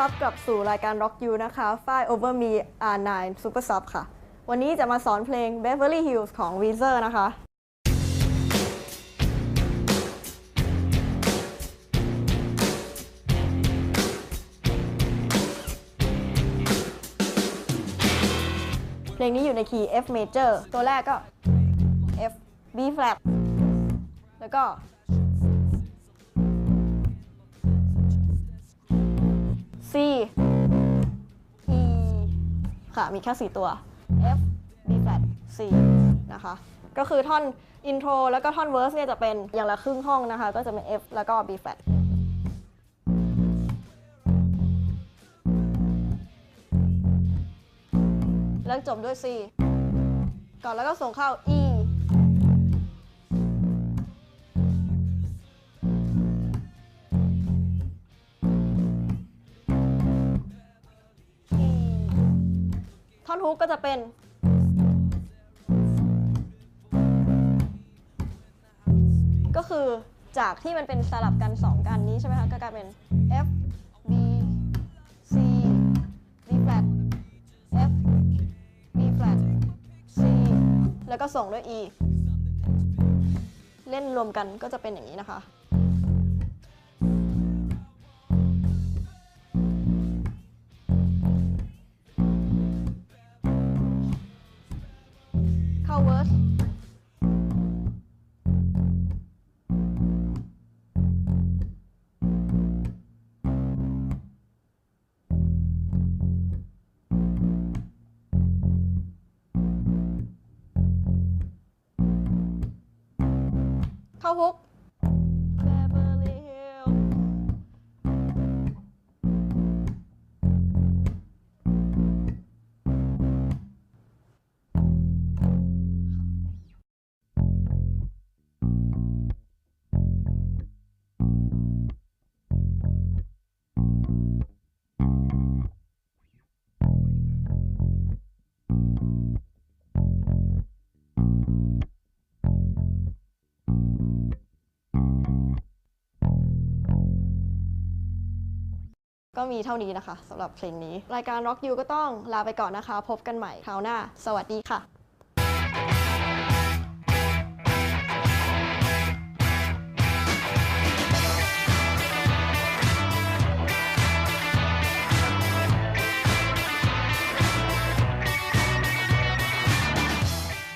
รับกลับสู่รายการ Rock You นะคะฝ้าย Over Me R9 Super Sub ค่ะ วันนี้จะมาสอนเพลง Beverly Hills ของ Weezer นะคะเพลงนี้อยู่ในคีย์ F major ตัวแรกก็ F B flat แล้วก็ C E ค่ะ มีแค่ 4 ตัว F B flat C นะคะ ก็คือท่อนอินโทรแล้วก็ท่อนเว r ร์สเนี่ยจะเป็นอย่างละครึ่งห้องนะคะ ก็จะเป็น F แล้วก็ B flat แล้วจบด้วย C ก่อนแล้วก็ส่งเข้า E ท่อนฮุกก็จะเป็น ก็คือจากที่มันเป็นสลับกัน 2 กันนี้ใช่ไหมคะ ก็กลายเป็น F B C B flat F B flat C แล้วก็ส่งด้วย E เล่นรวมกันก็จะเป็นอย่างนี้นะคะ เข้า ก็มีเท่านี้นะคะสำหรับเพลงนี้ รายการ Rock You ก็ต้องลาไปก่อนนะคะ พบกันใหม่คราวหน้า สวัสดีค่ะ